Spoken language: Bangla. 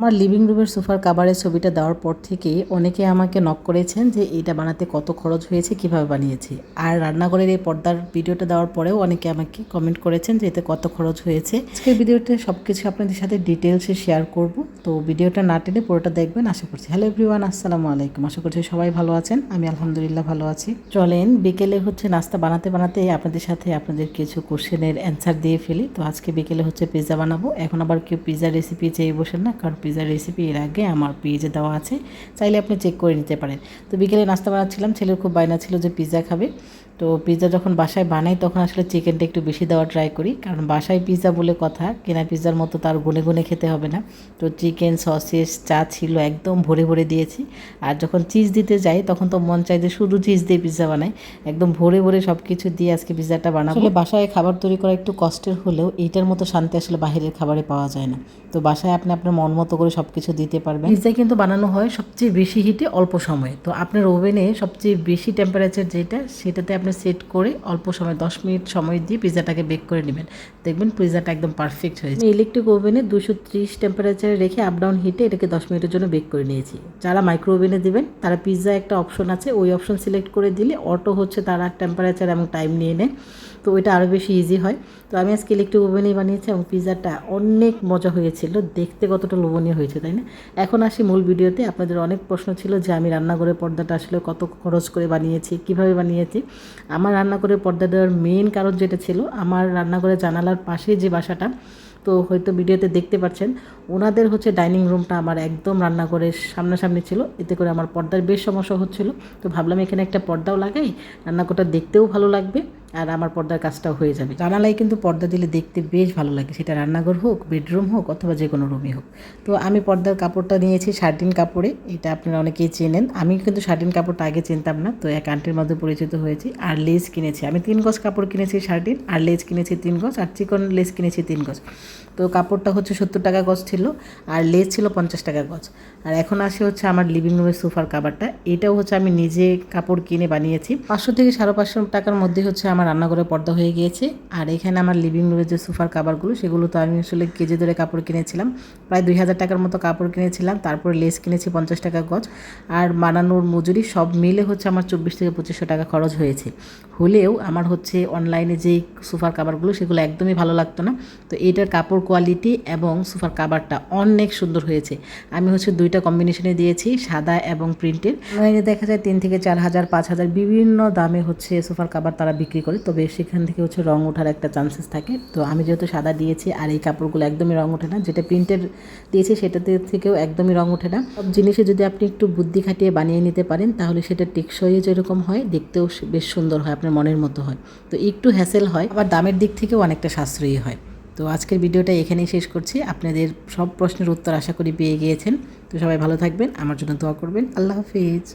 আমার লিভিং রুমের সোফার কাভারের ছবিটা দেওয়ার পর থেকে অনেকে আমাকে নক করেছেন যে এটা বানাতে কত খরচ হয়েছে, কীভাবে বানিয়েছি? আর রান্নাঘরের এই পর্দার ভিডিওটা দেওয়ার পরেও অনেকে আমাকে কমেন্ট করেছেন যে, এতে কত খরচ হয়েছে? আজকের ভিডিওতে সব কিছু আপনাদের সাথে ডিটেলসে শেয়ার করব। তো ভিডিওটা না টেনে পুরোটা দেখবেন, আশা করছি। হ্যালো এভরিওয়ান আসসালামু আলাইকুম। আশা করছি সবাই ভালো আছেন। আমি আলহামদুলিল্লাহ ভালো আছি। চলেন, বিকেলে হচ্ছে নাস্তা বানাতে বানাতে আপনাদের সাথে আপনাদের কিছু কোশ্চেনের অ্যান্সার দিয়ে ফেলি। তো আজকে বিকেলে হচ্ছে পিৎজা বানাবো। এখন আবার কেউ পিৎজার রেসিপি চেয়ে বসেন না, কারণ পিৎজার রেসিপি এর আগে আমার পেজে দেওয়া আছে, চাইলে আপনি চেক করে নিতে পারেন। তো বিকেলে নাস্তা বানাচ্ছিলাম, ছেলের খুব বায়না ছিল যে পিৎজা খাবে। তো পিৎজা যখন বাসায় বানাই তখন আসলে চিকেনটা একটু বেশি দেওয়ার ট্রাই করি। কারণ বাসায় পিৎজা বলে কথা কেনা পিৎজার মতো তার গুনে গুনে খেতে হবে না। তো চিকেন সসেস চা ছিল একদম ভরে ভরে দিয়েছি। আর যখন চিজ দিতে যাই তখন তো মন চাই যে শুধু চিজ দিয়ে পিৎজা বানাই। একদম ভরে ভরে সব কিছু দিয়ে আজকে পিৎজাটা বানাবো। আসলে বাসায় খাবার তৈরি করা একটু কষ্টের হলেও এইটার মতো শান্তি আসলে বাইরের খাবারে পাওয়া যায় না। তো বাসায় আপনি আপনার মন মতো করে সব কিছু দিতে পারবেন। পিৎজা কিন্তু বানানো হয় সবচেয়ে বেশি হিটে অল্প সময়ে। তো আপনার ওভেনে সবচেয়ে বেশি টেম্পারেচার যেটা সেটাতে আপনি সেট করে অল্প সময়, দশ মিনিট সময় দিয়ে পিৎজাটাকে বেক করে নেবেন। দেখবেন পিৎজাটা একদম পারফেক্ট হয়েছে ইলেকট্রিক ওভেনে দুশো ত্রিশ টেম্পারেচারে রেখে আপ ডাউন হিটে এটাকে দশ মিনিটের জন্য বেক করে নিয়েছি। যারা মাইক্রো ওভেনে দেবেন, তারা পিৎজা একটা অপশন আছে। ওই অপশন সিলেক্ট করে দিলে অটো হচ্ছে তারা টেম্পারেচার এবং টাইম নিয়ে নেয়। তো ওইটা আরও বেশি ইজি হয়। তো আমি আজকে ইলেকট্রিক ওভেনেই বানিয়েছি এবং পিৎজাটা অনেক মজা হয়েছিল। দেখতে কতটা লোভনীয় হয়েছে, তাই না? এখন আসি মূল ভিডিওতে। আপনাদের অনেক প্রশ্ন ছিল যে আমি রান্নাঘরের পর্দাটা আসলে কত খরচ করে বানিয়েছি, কীভাবে বানিয়েছি। আমার রান্নাঘরের পর্দা দেওয়ার মেন কারণ যেটা ছিল, আমার রান্নাঘরের জানালার পাশে যে বাসাটা, তো হয়তো ভিডিওতে দেখতে পাচ্ছেন, ওনাদের হচ্ছে ডাইনিং রুমটা আমার একদম রান্নাঘরের সামনাসামনি ছিল, এতে করে আমার পর্দার বেশ সমস্যা হচ্ছিল, তো ভাবলাম এখানে একটা পর্দাও লাগাই রান্নাঘরটা দেখতেও ভালো লাগবে। আর আমার পর্দার কাজটাও হয়ে যাবে। জানালায় কিন্তু পর্দা দিলে দেখতে বেশ ভালো লাগে। সেটা রান্নাঘর হোক বেডরুম হোক, অথবা যে কোনো রুমই হোক। তো আমি পর্দার কাপড়টা নিয়েছি শার্টিন কাপড়ে। এটা আপনারা অনেকেই চেনেন। আমি কিন্তু শার্টিন কাপড়টা আগে চিনতাম না। তো এক আন্টির মধ্যে পরিচিত হয়েছি। আর লেস কিনেছি। আমি তিন গজ কাপড় কিনেছি শার্টিন আর লেস কিনেছি তিন গজ, আর চিকন লেস কিনেছি তিন গজ। তো কাপড়টা হচ্ছে সত্তর টাকা গজ ছিল, আর লেস ছিল পঞ্চাশ টাকা গজ। আর এখন আসে হচ্ছে আমার লিভিং রুমের সোফার কাভারটা এটাও হচ্ছে আমি নিজে কাপড় কিনে বানিয়েছি। পাঁচশো থেকে সাড়ে পাঁচশো টাকার মধ্যে হচ্ছে আমার রান্নাঘরে পর্দা হয়ে গিয়েছে। আর এখানে আমার লিভিং রুমের যে সোফার কাভারগুলো সেগুলো তো আমি আসলে কেজি ধরে কাপড় কিনেছিলাম। প্রায় দুই হাজার টাকার মতো কাপড় কিনেছিলাম, তারপরে লেস কিনেছি পঞ্চাশ টাকা গজ। আর বানানোর মজুরি সব মিলে হচ্ছে আমার চব্বিশ থেকে পঁচিশশো টাকা খরচ হয়েছে। হলেও আমার হচ্ছে অনলাইনে যেই সোফার কাভারগুলো সেগুলো একদমই ভালো লাগতো না। তো এইটার কাপড় কোয়ালিটি এবং সোফার কাভারটা অনেক সুন্দর হয়েছে। আমি হচ্ছে দুইটা কম্বিনেশনে দিয়েছি, সাদা এবং প্রিন্টের দেখা যায় তিন থেকে চার হাজার, পাঁচ হাজার বিভিন্ন দামে হচ্ছে সোফার কাভার তারা বিক্রি করে, তবে সেখান থেকে হচ্ছে রং ওঠার একটা চান্সেস থাকে। তো আমি যেহেতু সাদা দিয়েছি, আর এই কাপড়গুলো একদমই রং ওঠে না, যেটা প্রিন্টের দিয়েছি সেটাতে থেকেও একদমই রং ওঠে না। সব জিনিসে যদি আপনি একটু বুদ্ধি খাটিয়ে বানিয়ে নিতে পারেন, তাহলে সেটা টেকসই যেরকম হয়, দেখতেও বেশ সুন্দর হয়, আপনার মনের মতো হয়। তো একটু হ্যাসেল হয়, আবার দামের দিক থেকেও অনেকটা সাশ্রয়ী হয়। তো আজকের ভিডিওটা এখানেই শেষ করছি। আপনাদের সব প্রশ্নের উত্তর আশা করি পেয়ে গিয়েছেন। তো সবাই ভালো থাকবেন, আমার জন্য দোয়া করবেন। আল্লাহ হাফিজ।